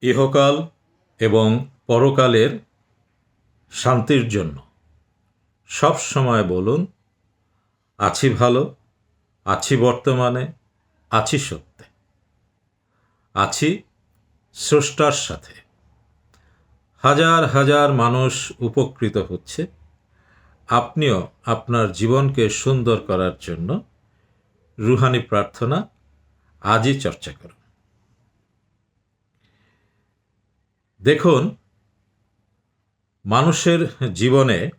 ইহকাল এবং পরকালের শান্তির জন্য। সব সময় বলুন, আছি ভালো, আছি বর্তমানে, আছি সত্যে। আছি স্রষ্টার সাথে। হাজার হাজার মানুষ উপকৃত হচ্ছে। আপনিও আপনার জীবনকে সুন্দর করার জন্য রুহানি প্রার্থনা আজই চর্চা করুন। দেখুন, মানুষের জীবনে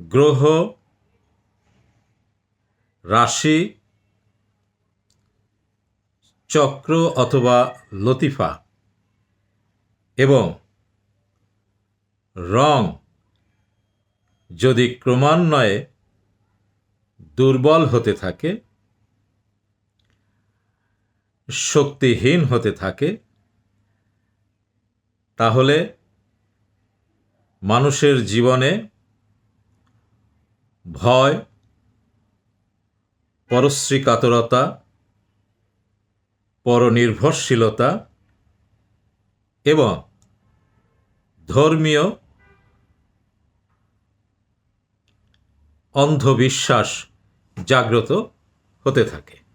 গ্রহ, রাশি, চক্র অথবা লতিফা এবং রং যদি ক্রমান্বয়ে দুর্বল হতে থাকে, শক্তিহীন হতে থাকে তাহলে মানুষের জীবনে ভয় পরশ্রী কাতরতা পরনির্ভরশীলতা এবং ধর্মীয় অন্ধবিশ্বাস জাগ্রত হতে থাকে।